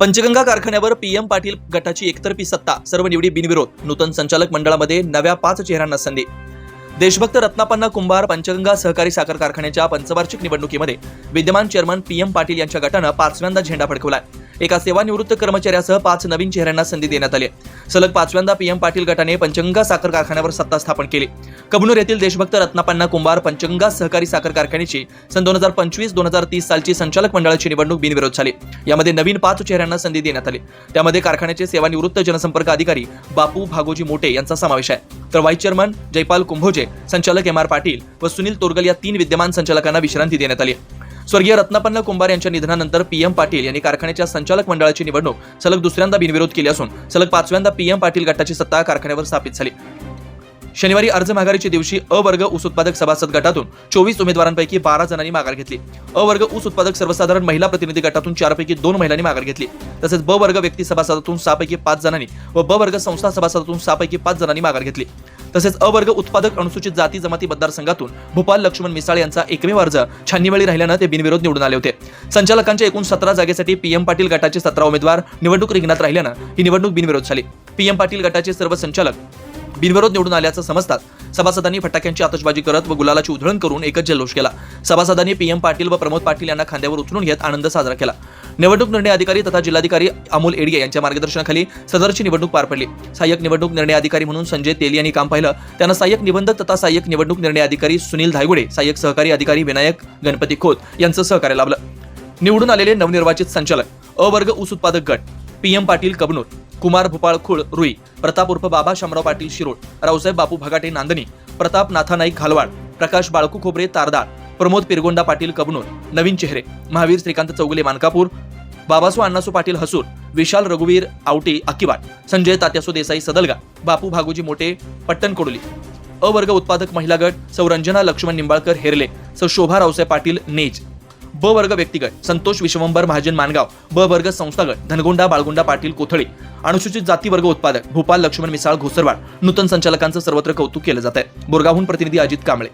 पंचगंगा कारखान्यावर पीएम पाटील गटाची एकतर्फी सत्ता. सर्व निवडी बिनविरोध. नूतन संचालक मंडळामध्ये नव्या पाच चेहऱ्यांना संधी. देशभक्त रत्नापन्ना कुंभार पंचगंगा सहकारी साखर कारखान्याच्या पंचवार्षिक निवडणुकीमध्ये विद्यमान चेअरमन पीएम पाटील यांच्या गटानं पाचव्यांदा झेंडा फडकवलाय. एका सेवानिवृत्त कर्मचाऱ्यासह पाच नवीन चेहऱ्यांना संधी देण्यात आली सलग पाचव्यांदा पीएम पाटील गटाने पंचगंगा साखर कारखान्यावर सत्ता स्थापन केली. कबनूर येथील देशभक्त रत्नापन्ना कुंभार पंचगंगा सहकारी साखर कारखान्याची सन दोन हजार पंचवीस दोन हजार तीस सालची संचालक मंडळाची निवडणूक बिनविरोध झाली. यामध्ये नवीन पाच चेहऱ्यांना संधी देण्यात आली. त्यामध्ये कारखान्याचे सेवानिवृत्त जनसंपर्क अधिकारी बापू भागोजी मोटे यांचा समावेश आहे. तर व्हाईस चेअरमन जयपाल कुंभोजे संचालक एम आर पाटील व सुनील तोरगल या तीन विद्यमान संचालकांना विश्रांती देण्यात आली स्वर्गीय रत्नापन्न कुंभार यांच्या निधनानंतर पीएम पाटील यांनी कारखान्याच्या संचालक मंडळाची निवडणूक सलग दुसऱ्यांदा बिनविरोध केली असून सलग पाचव्यांदा पीएम पाटील गटाची सत्ता कारखान्यावर स्थापित झाली. शनिवारी अर्ज माघारीच्या दिवशी अ वर्ग ऊस उत्पादक सभासद गटातून चोवीस उमेदवारांपैकी बारा जणांनी माघार घेतली. अ वर्ग ऊस उत्पादक सर्वसाधारण महिला प्रतिनिधी गटातून चारपैकी दोन महिलांनी माघार घेतली. तसेच ब वर्ग व्यक्ती सभासदातून सहापैकी पाच जणांनी व ब वर्ग संस्था सभासदातून सहापैकी पाच जणांनी माघार घेतली. तसेच अवर्ग उत्पादक अनुसूचित जाती जमाती मतदारसंघातून भोपाल लक्ष्मण मिसाळ यांचा एकमेव अर्ज छाननीवेळी राहिल्यानं ते बिनविरोध निवडून आले होते. संचालकांच्या एकूण सतरा जागेसाठी पीएम पाटील गटाचे सतरा उमेदवार निवडणूक रिंगणात राहिल्यानं ही निवडणूक बिनविरोध झाली. पीएम पाटील गटाचे सर्व संचालक बिनविरोध निवडून आल्याचं समजतात सभासदांनी फटाक्यांची आतषबाजी करत व गुलालाची उधळण करून एकच जल्लोष केला. सभासदांनी पीएम पाटील व प्रमोद पाटील यांना खांद्यावर उचलून घेत आनंद साजरा केला. निवडणूक निर्णय अधिकारी तथा जिल्हाधिकारी अमोल एडगे यांच्या मार्गदर्शनाखाली सदरची निवडणूक पार पडली. सहाय्यक निवडणूक निर्णय अधिकारी म्हणून संजय तेली यांनी काम पाहिलं. त्यांना सहाय्यक निबंधक तथा सहाय्यक निवडणूक निर्णय अधिकारी सुनील धायगुडे सहाय्यक सहकारी अधिकारी विनायक गणपती खोत यांचं सहकार्य लाभलं. निवडून आलेले नवनिर्वाचित संचालक अवर्ग ऊस उत्पादक गट पीएम पाटील कबनूर कुमार भूपाळ खुळ रुई प्रताप उर्फ बाबा शामराव पाटील शिरोड रावसाहेब बापू भगाटे नांदणी प्रताप नाथा नाईक घालवाड प्रकाश बाळकू खोबरे तारदाळ प्रमोद पिरगोंडा पाटील कबनूर नवीन चेहरे महावीर श्रीकांत चौगुले मानकापूर बाबासू अण्णासू पाटील हसूर विशाल रघुवीर आवटे अकिवाड संजय तात्यासू देसाई सदलगा बापू भागोजी मोटे पट्टण कोडोली अवर्ग उत्पादक महिला गट सौ रंजना लक्ष्मण निंबाळकर हेरले सौ शोभा रावसाहेब पाटील नेज. ब वर्ग व्यक्तिगट संतोष विश्वंभर महाजन मानगाव ब वर्ग संस्थागट धनगोंडा बाळगोंडा पाटील कोथळी. अनुसूचित जाती वर्ग उत्पादक भूपाल लक्ष्मण मिसाळ घोसरवाड नूतन संचालकांचं सर्वत्र कौतुक केलं जात आहे बोरगावहून प्रतिनिधी अजित कांबळे.